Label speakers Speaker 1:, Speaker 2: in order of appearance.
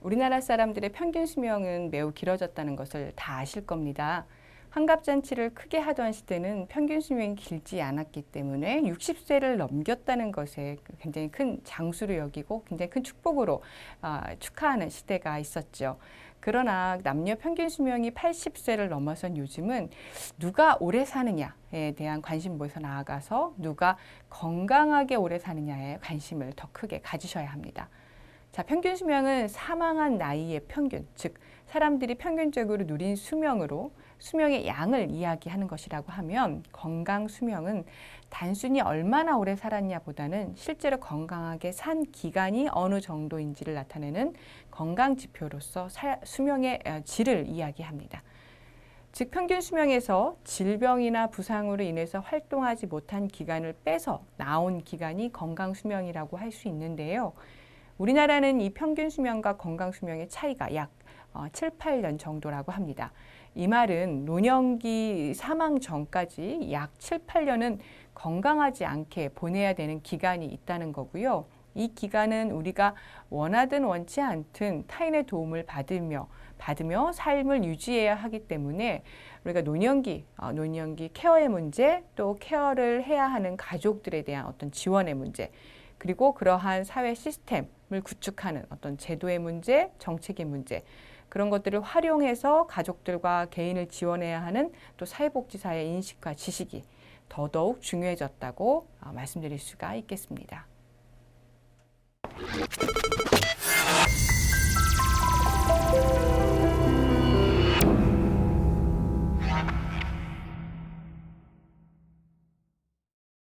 Speaker 1: 우리나라 사람들의 평균 수명은 매우 길어졌다는 것을 다 아실 겁니다. 환갑잔치를 크게 하던 시대는 평균 수명이 길지 않았기 때문에 60세를 넘겼다는 것에 굉장히 큰 장수로 여기고 굉장히 큰 축복으로 아, 축하하는 시대가 있었죠. 그러나 남녀 평균 수명이 80세를 넘어선 요즘은 누가 오래 사느냐에 대한 관심부에서 나아가서 누가 건강하게 오래 사느냐에 관심을 더 크게 가지셔야 합니다. 자, 평균 수명은 사망한 나이의 평균, 즉 사람들이 평균적으로 누린 수명으로 수명의 양을 이야기하는 것이라고 하면 건강 수명은 단순히 얼마나 오래 살았냐보다는 실제로 건강하게 산 기간이 어느 정도인지를 나타내는 건강 지표로서 사- 수명의 어, 질을 이야기합니다. 즉 평균 수명에서 질병이나 부상으로 인해서 활동하지 못한 기간을 빼서 나온 기간이 건강 수명이라고 할 수 있는데요. 우리나라는 이 평균 수명과 건강 수명의 차이가 약 어, 7, 8년 정도라고 합니다. 이 말은 노년기 사망 전까지 약 7, 8년은 건강하지 않게 보내야 되는 기간이 있다는 거고요. 이 기간은 우리가 원하든 원치 않든 타인의 도움을 받으며 받으며 삶을 유지해야 하기 때문에 우리가 노년기, 어, 노년기 케어의 문제, 또 케어를 해야 하는 가족들에 대한 어떤 지원의 문제, 그리고 그러한 사회 시스템을 구축하는 어떤 제도의 문제, 정책의 문제, 그런 것들을 활용해서 가족들과 개인을 지원해야 하는 또 사회복지사의 인식과 지식이 더더욱 중요해졌다고 어, 말씀드릴 수가 있겠습니다.